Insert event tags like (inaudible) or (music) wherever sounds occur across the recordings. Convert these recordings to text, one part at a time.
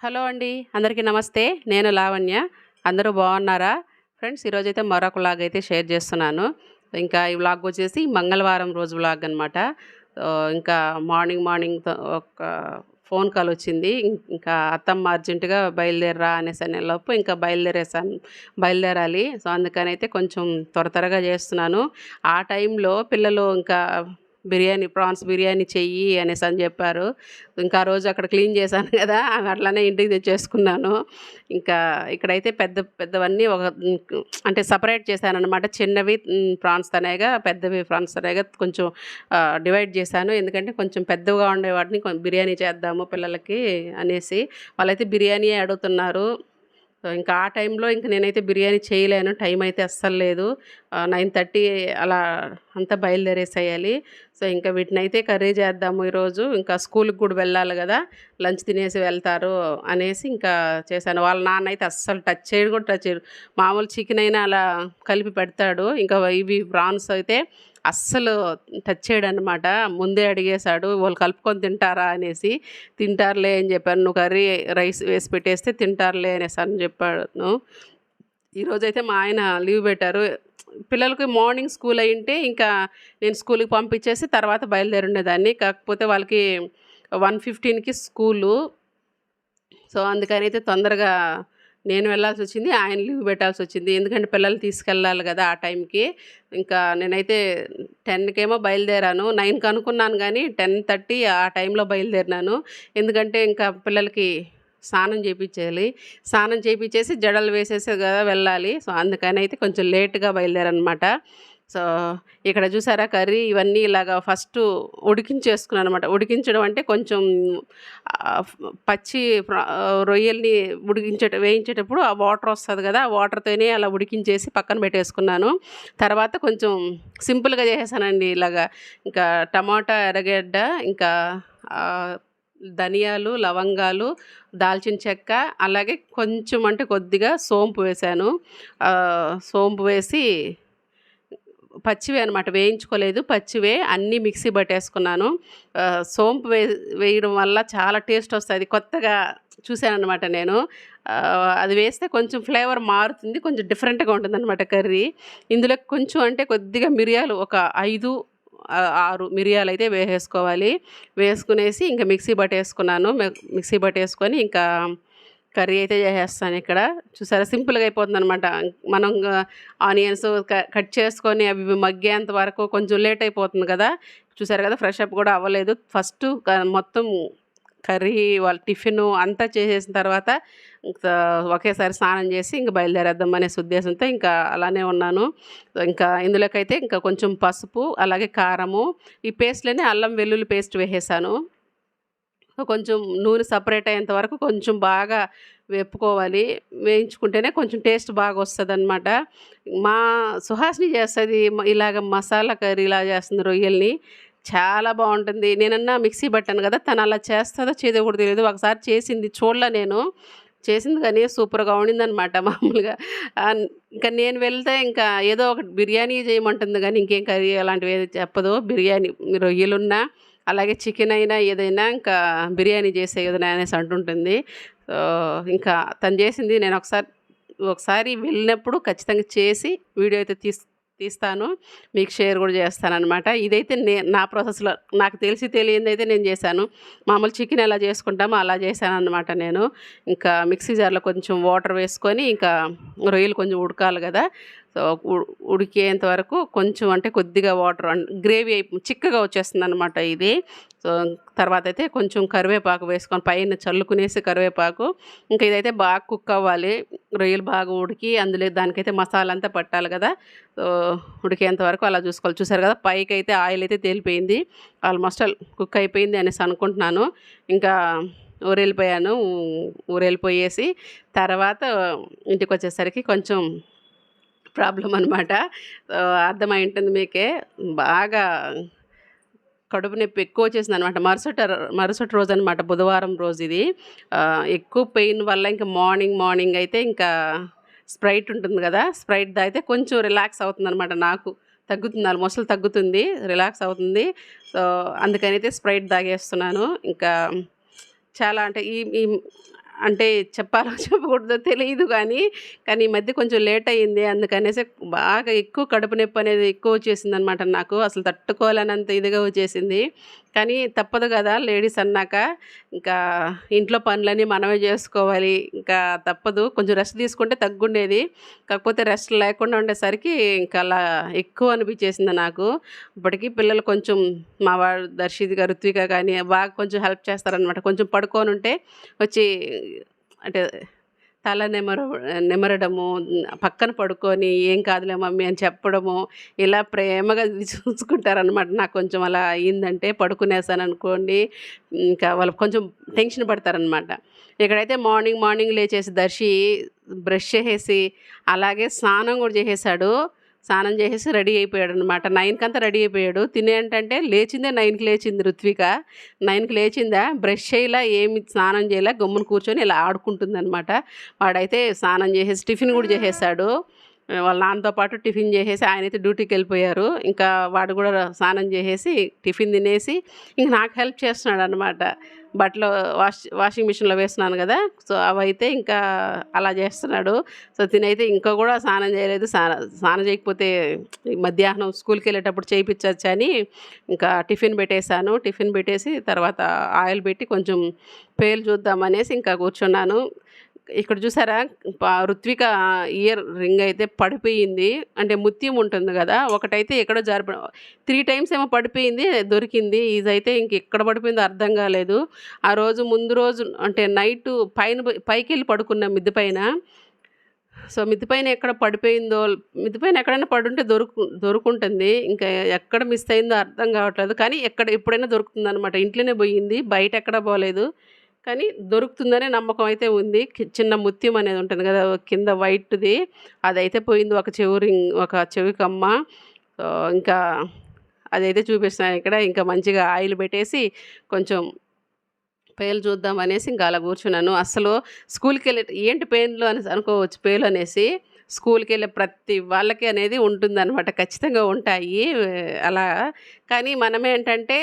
Hello అండి అందరికీ నమస్తే. నేను లావణ్య. అందరూ బాగున్నారా? ఫ్రెండ్స్ ఈరోజైతే మరొక వ్లాగ్ అయితే షేర్ చేస్తున్నాను. ఇంకా ఈ వ్లాగ్ వచ్చేసి మంగళవారం రోజు వ్లాగ్ అనమాట ఇంకా మార్నింగ్ మార్నింగ్ ఒక ఫోన్ కాల్ వచ్చింది. ఇంకా అత్తమ్మ అర్జెంటుగా బయలుదేరరా అనేసి అనే లోపు ఇంకా బయలుదేరేసాను. బయలుదేరాలి. సో అందుకని అయితే కొంచెం త్వర త్వరగా చేస్తున్నాను. ఆ టైంలో పిల్లలు ఇంకా బిర్యానీ ప్రాన్స్ బిర్యానీ చెయ్యి అనేసి అని చెప్పారు. ఇంకా ఆ రోజు అక్కడ క్లీన్ చేశాను కదా అట్లానే ఇంటికి తెచ్చేసుకున్నాను. ఇంకా ఇక్కడైతే పెద్ద పెద్దవన్నీ ఒక అంటే సపరేట్ చేశాను అనమాట చిన్నవి ప్రాన్స్ తనేగా పెద్దవి ప్రాన్స్ అనేగా కొంచెం డివైడ్ చేశాను. ఎందుకంటే కొంచెం పెద్దగా ఉండే వాటిని బిర్యానీ చేద్దాము పిల్లలకి అనేసి. వాళ్ళైతే బిర్యానీ అడుగుతున్నారు. సో ఇంకా ఆ టైంలో ఇంక నేనైతే బిర్యానీ చేయలేను. టైం అయితే అస్సలు లేదు. నైన్ థర్టీ అలా అంతా బయలుదేరేసేయాలి. సో ఇంకా వీటిని అయితే కర్రీ చేద్దాము ఈరోజు. ఇంకా స్కూల్కి కూడా వెళ్ళాలి కదా. లంచ్ తినేసి వెళ్తారు అనేసి ఇంకా చేశాను. వాళ్ళ నాన్న అయితే అస్సలు టచ్ చేయడు కూడా టచ్ చేయడు. మామూలు చికెన్ అయినా అలా కలిపి పెడతాడు. ఇంకా ఇవి ప్రాన్స్ అయితే అస్సలు టచ్ చేయడనమాట ముందే అడిగేశాడు వాళ్ళు కలుపుకొని తింటారా? అనేసి. తింటారులే అని చెప్పాను. నువ్వు కర్రీ రైస్ వేసి పెట్టేస్తే తింటారులే అనేసి అని చెప్పాను ఈరోజైతే మా ఆయన లీవ్ పెట్టారు. పిల్లలకి మార్నింగ్ స్కూల్ అయింటే ఇంకా నేను స్కూల్కి పంపించేసి తర్వాత బయలుదేరుండేదాన్ని. కాకపోతే వాళ్ళకి వన్ ఫిఫ్టీన్కి స్కూలు. సో అందుకని అయితే తొందరగా నేను వెళ్ళాల్సి వచ్చింది ఆయన లీవ్ పెట్టాల్సి వచ్చింది ఎందుకంటే పిల్లలు తీసుకెళ్ళాలి కదా ఆ టైంకి. ఇంకా నేనైతే టెన్కేమో బయలుదేరాను. నైన్కి అనుకున్నాను కానీ టెన్ థర్టీ ఆ టైంలో బయలుదేరినాను. ఎందుకంటే ఇంకా పిల్లలకి స్నానం చేయించాలి స్నానం చేయించేసి జడలు వేసేసి కదా వెళ్ళాలి. సో అందుకని అయితే కొంచెం లేట్గా బయలుదేరనమాట. సో ఇక్కడ చూసారా కర్రీ? ఇవన్నీ ఇలాగా ఫస్ట్ ఉడికించేసుకున్నాను అనమాట ఉడికించడం అంటే కొంచెం పచ్చి రొయ్యల్ని ఉడికించే వేయించేటప్పుడు ఆ వాటర్ వస్తుంది కదా ఆ వాటర్తోనే అలా ఉడికించేసి పక్కన పెట్టేసుకున్నాను. తర్వాత కొంచెం సింపుల్గా చేసేసానండి ఇలాగా. ఇంకా టమాటా ఎర్రగడ్డ ఇంకా ధనియాలు లవంగాలు దాల్చిన చెక్క అలాగే కొంచెం అంటే కొద్దిగా సోంపు వేశాను సోంపు వేసి పచ్చివే అనమాట వేయించుకోలేదు. పచ్చివే అన్నీ మిక్సీ పట్టేసుకున్నాను. సోంపు వే వేయడం వల్ల చాలా టేస్ట్ వస్తుంది. కొత్తగా చూశానమాట నేను. అది వేస్తే కొంచెం ఫ్లేవర్ మారుతుంది కొంచెం డిఫరెంట్గా ఉంటుంది అనమాట కర్రీ. ఇందులో కొంచెం అంటే కొద్దిగా మిరియాలు ఒక ఐదు ఆరు మిరియాలు అయితే వేసేసుకోవాలి. వేసుకునేసి ఇంకా మిక్సీ పట్టేసుకున్నాను. మిక్సీ పట్టేసుకొని ఇంకా కర్రీ అయితే చేసేస్తాను ఇక్కడ. చూసారా? సింపుల్గా అయిపోతుంది అనమాట మనం ఆనియన్స్ కట్ చేసుకొని అవి మగ్గేంత వరకు కొంచెం లేట్ అయిపోతుంది కదా. చూసారు కదా? ఫ్రెష్ అప్ కూడా అవ్వలేదు. ఫస్ట్ మొత్తం కర్రీ వాళ్ళ టిఫిన్ అంతా చేసేసిన తర్వాత ఇంకా ఒకేసారి స్నానం చేసి ఇంకా బయలుదేరేద్దాం అనే ఉద్దేశంతో ఇంకా అలానే ఉన్నాను. ఇంకా ఇందులోకైతే ఇంకా కొంచెం పసుపు అలాగే కారము ఈ పేస్ట్లోనే అల్లం వెల్లుల్లి పేస్ట్ వేసేసాను. కొంచెం నూనె సపరేట్ అయ్యేంత వరకు కొంచెం బాగా వేపుకోవాలి. వేయించుకుంటేనే కొంచెం టేస్ట్ బాగా వస్తుంది అనమాట మా సుహాసిని చేస్తుంది ఇలాగ మసాలా కర్రీ ఇలా చేస్తుంది రొయ్యల్ని. చాలా బాగుంటుంది నేనన్నా మిక్సీ పట్టాను కదా తను అలా చేస్తుందో చేదో కూడా తెలియదు ఒకసారి చేసింది చూడలే నేను. చేసింది కానీ సూపర్గా ఉండిందనమాట (laughs) మామూలుగా. ఇంకా నేను వెళ్తే ఇంకా ఏదో ఒకటి బిర్యానీ చేయమంటుంది కానీ ఇంకేం కర్రీ అలాంటివి ఏది చెప్పదు. బిర్యానీ రొయ్యలున్నా అలాగే చికెన్ అయినా ఏదైనా ఇంకా బిర్యానీ చేసే ఏదైనా అనేసి అంటుంటుంది. ఇంకా తను చేసింది నేను ఒకసారి ఒకసారి వెళ్ళినప్పుడు ఖచ్చితంగా చేసి వీడియో అయితే తీస్ తీస్తాను. మీకు షేర్ కూడా చేస్తాను అనమాట ఇదైతే నే నా ప్రాసెస్లో నాకు తెలిసి తెలియంది అయితే నేను చేశాను. మామూలు చికెన్ ఎలా చేసుకుంటామో అలా చేశాను అనమాట నేను. ఇంకా మిక్సీ జార్లో కొంచెం వాటర్ వేసుకొని ఇంకా రొయ్యలు కొంచెం ఉడకాలి కదా. సో ఉడికేంత వరకు కొంచెం అంటే కొద్దిగా వాటర్ గ్రేవీ అయిపో చిక్కగా వచ్చేస్తుంది అనమాట ఇది. సో తర్వాత అయితే కొంచెం కరివేపాకు వేసుకొని పైన చల్లుకునేసి కరివేపాకు. ఇంకా ఇదైతే బాగా కుక్ అవ్వాలి. రొయ్యలు బాగా ఉడికి అందులో దానికైతే మసాలా అంతా పట్టాలి కదా. సో ఉడికేంత వరకు అలా చూసుకోవాలి. చూసారు కదా పైకి అయితే ఆయిల్ అయితే తేలిపోయింది. ఆల్మోస్ట్ కుక్ అయిపోయింది అనేసి అనుకుంటున్నాను. ఇంకా ఊరెళ్ళిపోయాను. ఊరెళ్ళిపోయేసి తర్వాత ఇంటికి వచ్చేసరికి కొంచెం ప్రాబ్లం అనమాట అర్థమై ఉంటుంది మీకే. బాగా కడుపు నొప్పి ఎక్కువ వచ్చేసింది అనమాట మరుసటి మరుసటి రోజు అనమాట బుధవారం రోజు ఇది. ఎక్కువ పెయిన్ వల్ల ఇంకా మార్నింగ్ మార్నింగ్ అయితే ఇంకా స్ప్రైట్ ఉంటుంది కదా స్ప్రైట్ తాగితే కొంచెం రిలాక్స్ అవుతుంది అనమాట నాకు. తగ్గుతుంది ఆల్మోస్ట్ తగ్గుతుంది రిలాక్స్ అవుతుంది. సో అందుకని అయితే స్ప్రైట్ తాగేస్తున్నాను. ఇంకా చాలా అంటే ఈ ఈ అంటే చెప్పాలో (laughs) చెప్పకూడదో తెలియదు కానీ కానీ ఈ మధ్య కొంచెం లేట్ అయింది. అందుకనేసి బాగా ఎక్కువ కడుపు నొప్పి అనేది ఎక్కువ వచ్చేసింది అనమాట నాకు. అసలు తట్టుకోలేనంత ఇదిగా వచ్చేసింది. కానీ తప్పదు కదా లేడీస్ అన్నాక. ఇంకా ఇంట్లో పనులన్నీ మనమే చేసుకోవాలి ఇంకా తప్పదు. కొంచెం రెస్ట్ తీసుకుంటే తగ్గుండేది. కాకపోతే రెస్ట్ లేకుండా ఉండేసరికి ఇంకా అలా ఎక్కువ అనిపించేసింది నాకు. ఇప్పటికీ పిల్లలు కొంచెం మా వాడు దర్శిత్ గారు, రుత్విక కానీ బాగా కొంచెం హెల్ప్ చేస్తారనమాట. కొంచెం పడుకొని ఉంటే వచ్చి అంటే తల నిమర నిమరడము, పక్కన పడుకొని "ఏం కాదులే మమ్మీ" అని చెప్పడము, ఇలా ప్రేమగా (laughs) చూసుకుంటారనమాట. నాకు కొంచెం అలా అయిందంటే పడుకునేసాననుకోండి, ఇంకా వాళ్ళు కొంచెం టెన్షన్ పడతారనమాట. ఇక్కడైతే మార్నింగ్, మార్నింగ్ లేచేసి దర్శి బ్రష్ చేసేసి, అలాగే స్నానం కూడా చేసేసాడు. స్నానం చేసేసి రెడీ అయిపోయాడనమాట. 9కంతా రెడీ అయిపోయాడు. తినేంటంటే లేచిందే 9కి లేచింది రుత్విక. 9కి లేచిందా బ్రష్ చేయలా, ఏమి స్నానం చేయలా, గమ్మున కూర్చొని ఇలా ఆడుకుంటుందనమాట. వాడైతే స్నానం చేసేసి టిఫిన్ గూడా చేసేసాడు. వాళ్ళ నాన్నతో పాటు టిఫిన్ చేసేసి ఆయనైతే డ్యూటీకెళ్ళిపోయారు. ఇంకా వాడు గూడా స్నానం చేసేసి, టిఫిన్ తినేసి, ఇంక నాకు హెల్ప్ చేస్తున్నాడనమాట. బట్టలు వాష్ వాషింగ్ మిషన్‌లో వేస్తున్నాను కదా సో, అవైతే ఇంకా అలా చేస్తున్నాడు. సో, తినైతే ఇంకా కూడా స్నానం చేయలేదు. స్నాన స్నానం చేయకపోతే మధ్యాహ్నం స్కూల్కి వెళ్ళేటప్పుడు చేయించవచ్చు అని ఇంకా టిఫిన్ పెట్టేసాను. టిఫిన్ పెట్టేసి తర్వాత ఆయిల్ పెట్టి కొంచెం పేలు చూద్దామనేసి ఇంకా కూర్చున్నాను. ఇక్కడ చూసారా ఋత్విక ఇయర్ రింగ్ అయితే పడిపోయింది. అంటే ముత్యం ఉంటుంది కదా ఒకటైతే ఎక్కడో జారిప 3 టైమ్స్ ఏమో పడిపోయింది. దొరికింది. ఇదైతే ఇంక ఎక్కడ పడిపోయిందో అర్థం కాలేదు ఆ రోజు ముందు రోజు అంటే నైటు పైన పైకి వెళ్ళి పడుకున్నాం మిద్ది పైన. సో, మిద్దె పైన ఎక్కడ పడిపోయిందో మిద్దె పైన ఎక్కడైనా పడుంటే దొరుకు దొరుకుంటుంది. ఇంకా ఎక్కడ మిస్ అయిందో అర్థం కావట్లేదు కానీ ఎక్కడ ఎప్పుడైనా దొరుకుతుందనమాట. ఇంట్లోనే పోయింది బయట ఎక్కడ పోలేదు. కానీ దొరుకుతుందనే నమ్మకం అయితే ఉంది. చిన్న ముత్యం అనేది ఉంటుంది కదా కింద వైట్‌ది అదైతే పోయింది. ఒక చెవు రింగ్ ఒక చెవి కమ్మ. ఇంకా అదైతే చూపిస్తున్నాను ఇక్కడ. ఇంకా మంచిగా ఆయిల్ పెట్టేసి కొంచెం పేలు చూద్దాం అనేసి ఇంకా అలా కూర్చున్నాను. అసలు స్కూల్కి వెళ్ళే ఏంటి పేన్లు అనేసి అనుకోవచ్చు పేలు అనేసి. స్కూల్కి వెళ్ళే ప్రతి వాళ్ళకి అనేది ఉంటుందనమాట. ఖచ్చితంగా ఉంటాయి. అలా కానీ మనమేంటంటే ఏంటంటే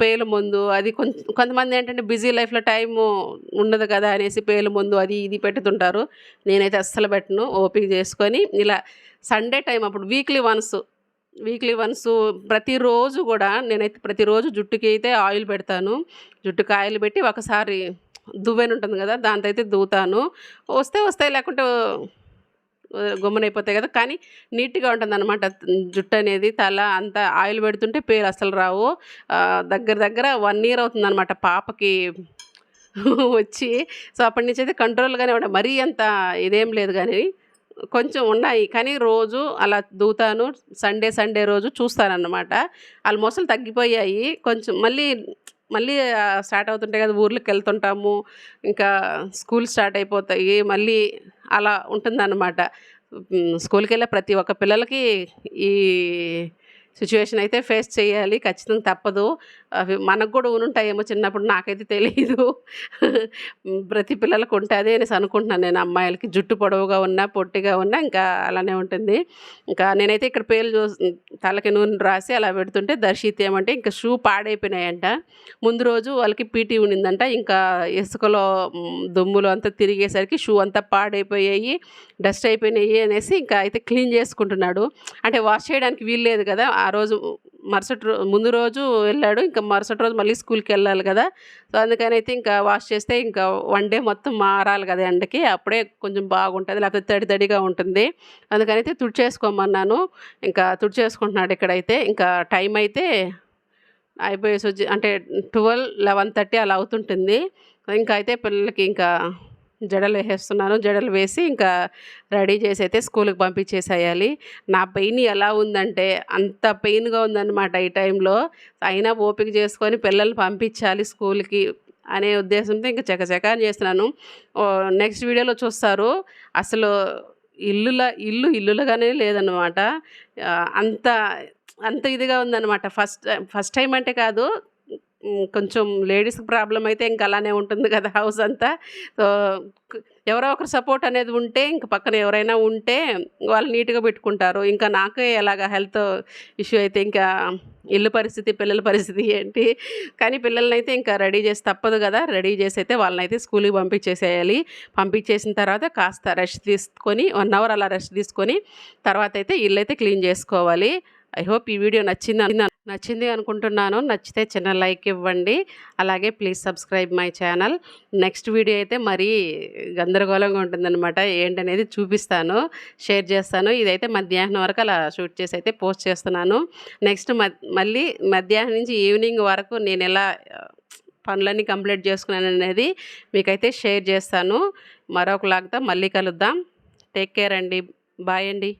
పేలు ముందు అది కొం కొంతమంది ఏంటంటే బిజీ లైఫ్‌లో టైం ఉండదు కదా! అనేసి పేలు ముందు అది ఇది పెట్టుతుంటారు. నేనైతే అస్సలు పెట్టను. ఓపిక చేసుకొని ఇలా సండే టైం అప్పుడు వీక్లీ వన్స్ వీక్లీ వన్స్ ప్రతిరోజు కూడా నేనైతే ప్రతిరోజు జుట్టుకి అయితే ఆయిల్ పెడతాను. జుట్టుకి ఆయిల్ పెట్టి ఒకసారి దువ్వెన ఉంటుంది కదా దాంతో అయితే దువ్వుతాను. వస్తే వస్తాయి లేకుంటే ఆహ్, కదా కానీ నీట్‌గా ఉంటుందనమాట. జుట్టనేది తల అంత ఆయిల్ పెడుతుంటే పేరు అస్సలు రావు. దగ్గర దగ్గర వన్ ఇయర్ అవుతుందనమాట పాపకి వచ్చి. సో, అప్పటి నుంచి అయితే కంట్రోల్‌గానే ఉండే మరీ అంత ఇదేం లేదు కానీ కొంచెం ఉన్నాయి. కానీ రోజు అలా దూతాను సండే, సండే రోజు చూస్తానన్నమాట. వాళ్ళ మొసలు తగ్గిపోయాయి. కొంచెం మళ్ళీ మళ్ళీ స్టార్ట్ అవుతుంటాయి ఊర్లోకి వెళ్తుంటాము ఇంకా స్కూల్ స్టార్ట్ అయిపోతాయి. మళ్ళీ అలా ఉంటుందనమాట. స్కూల్కి వెళ్ళే ప్రతి ఒక్క పిల్లలకి ఈ సిచ్యువేషన్ అయితే ఫేస్ చేయాలి. ఖచ్చితంగా తప్పదు. అవి మనకు కూడా ఉంటాయేమో చిన్నప్పుడు నాకైతే తెలియదు ప్రతి పిల్లలకు ఉంటుంది అనేసి అనుకుంటున్నాను నేను అమ్మాయిలకి. జుట్టు పొడవుగా ఉన్నా, పొట్టిగా ఉన్నా ఇంకా అలానే ఉంటుంది. ఇంకా నేనైతే ఇక్కడ పేర్లు చూ తలకి నూనె రాసి అలా పెడుతుంటే దర్శిత్ ఏమంటే ఇంకా షూ పాడైపోయినాయంట. ముందు రోజు వాళ్ళకి పీటీ ఉండిందంట. ఇంకా ఇసుకలో దుమ్ములు దుమ్ములో అంతా తిరిగేసరికి షూ అంతా పాడైపోయాయి. డస్ట్ అయిపోయినాయి అనేసి ఇంకా అయితే క్లీన్ చేసుకుంటున్నాడు. అంటే వాష్ చేయడానికి వీల్లేదు కదా ఆ రోజు మరుసటి రో ముందు రోజు వెళ్ళాడు. ఇంకా మరుసటి రోజు మళ్ళీ స్కూల్‌కెళ్ళాలి కదా సో, అందుకనైతే ఇంకా వాష్ చేస్తే ఇంకా వన్ డే మొత్తం మారాలి కదా ఎండకి. అప్పుడే కొంచెం బాగుంటుంది లేకపోతే తడి తడిగా ఉంటుంది. అందుకనైతే తుడిచేసుకోమన్నాను. ఇంకా తుడిచేసుకుంటున్నాడు ఇక్కడైతే. ఇంకా టైం అయితే అయిపోయేసొచ్చి అంటే 12, 11:30 అలా అవుతుంటుంది. ఇంకా అయితే పిల్లలకి ఇంకా జడలు వేసేస్తున్నాను జడలు వేసి ఇంకా రెడీ చేసి అయితే స్కూల్కి పంపించేసేయాలి. నా పెయిన్ ఎలా ఉందంటే అంత పెయిన్‌గా ఉందన్నమాట ఈ టైంలో. అయినా ఓపిక చేసుకొని పిల్లల్ని పంపించాలి స్కూల్కి అనే ఉద్దేశంతో ఇంకా చకచకా అని చేస్తున్నాను. నెక్స్ట్ వీడియోలో చూస్తారు. అసలు ఇల్లుల ఇల్లు ఇల్లులుగానే లేదనమాట. అంత అంత ఇదిగా ఉందనమాట. ఫస్ట్ ఫస్ట్ టైం అంటే కాదు. కొంచెం లేడీస్‌కి ప్రాబ్లం అయితే ఇంకా అలానే ఉంటుంది కదా హౌస్ అంతా. సో, ఎవరో ఒకరు సపోర్ట్ అనేది ఉంటే ఇంక పక్కన ఎవరైనా ఉంటే వాళ్ళు నీట్గా పెట్టుకుంటారు. ఇంకా నాకే ఎలాగ హెల్త్ ఇష్యూ అయితే ఇంకా ఇల్లు పరిస్థితి పిల్లల పరిస్థితి ఏంటి? కానీ పిల్లల్ని అయితే ఇంకా రెడీ చేసి తప్పదు కదా. రెడీ చేసి అయితే వాళ్ళని అయితే స్కూల్కి పంపించేసేయాలి. పంపించేసిన తర్వాత కాస్త రెస్ట్ తీసుకొని వన్ అవర్ అలా రెస్ట్ తీసుకొని తర్వాత అయితే ఇల్లు అయితే క్లీన్ చేసుకోవాలి. ఐ హోప్ ఈ వీడియో నచ్చింది నచ్చింది అనుకుంటున్నాను. నచ్చితే చిన్న లైక్ ఇవ్వండి. అలాగే please subscribe my channel. Next video అయితే మరీ గందరగోళంగా ఉంటుందన్నమాట. ఏంటనేది చూపిస్తాను. షేర్ చేస్తాను. ఇదైతే మధ్యాహ్నం వరకు అలా షూట్ చేసి అయితే పోస్ట్ చేస్తున్నాను. నెక్స్ట్ మళ్ళీ మధ్యాహ్నం నుంచి ఈవినింగ్ వరకు నేను ఎలా పనులన్నీ కంప్లీట్ చేసుకున్నాను అనేది మీకైతే షేర్ చేస్తాను. మరొక మళ్ళీ కలుద్దాం. టేక్ కేర్ అండి. బాయ్ అండి.